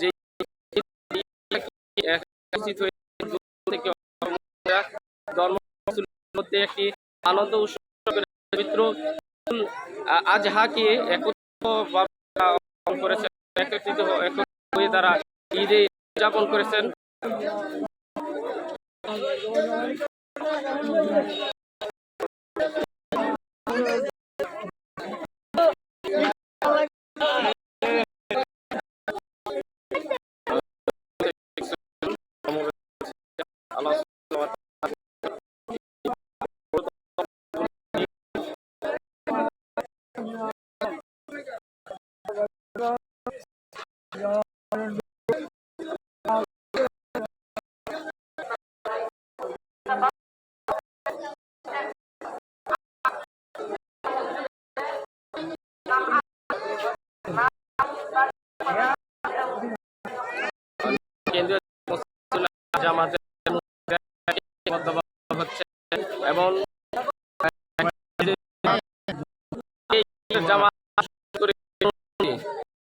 যে মধ্যে একটি আনন্দ উৎসব পবিত্র আজহাকে একত্রিতভাবে পালন করেছেন একত্রিত হয়ে তারা ঈদে উদযাপন করেছেন। আল্লাহ হচ্ছে এবং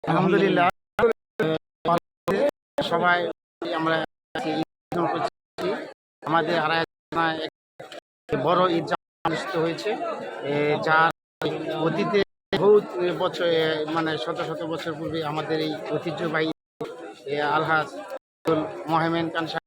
আলহামদুলিল্লাহ। সবাই আমরা আমাদের আড়াই বড় ঈদ অনুষ্ঠিত হয়েছে যার অতীতে বহুত বছর মানে শত শত বছর পূর্বে আমাদের এই ঐতিহ্যবাহী আলহাজ মোহামেন সাহেব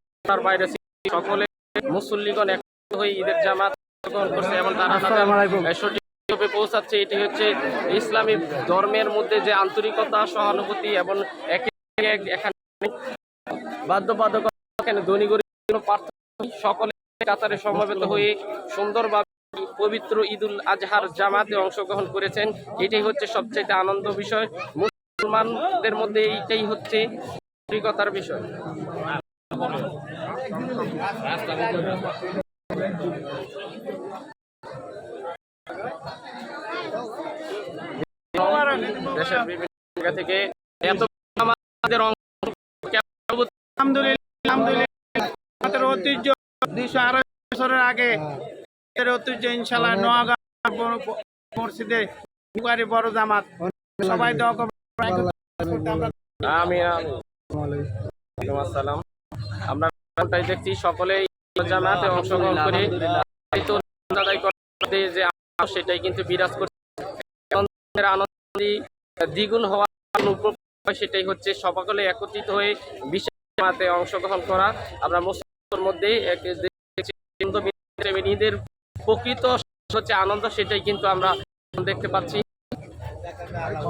বাইরে সকলে মুসল্লিগণ একত্রিত হয়ে ঈদের জামাত করছে এবং তারা তাদের সঠিকভাবে পৌঁছাচ্ছে। এটি হচ্ছে ইসলামী ধর্মের মধ্যে যে আন্তরিকতা সহানুভূতি এবং একে এক এখানে বাধ্যবাধকতা এখানে ধনী গরিব পার্থক্য সকলে কাতারে সমবেত হয়ে সুন্দরভাবে পবিত্র ঈদুল আজহার জামাতে অংশগ্রহণ করেছেন। এটাই হচ্ছে সবচেয়ে আনন্দ বিষয়। মুসলমানদের মধ্যে এইটাই হচ্ছে আন্তরিকতার বিষয়। ঐতিহ্য বছরের আগে ঐতিহ্য বড় জামাত সবাই আমি আসসালাম। এমনটাই দেখছি সকলেই জামাতে অংশগ্রহণ করে যে সেটাই কিন্তু বিরাজ করছে আনন্দই দ্বিগুণ হওয়ার সেটাই হচ্ছে সকলে একত্রিত হয়ে বিশেষ অংশগ্রহণ করা আমরা মুসলিমের মধ্যে আনন্দ। ঈদের প্রকৃত হচ্ছে আনন্দ, সেটাই কিন্তু আমরা দেখতে পাচ্ছি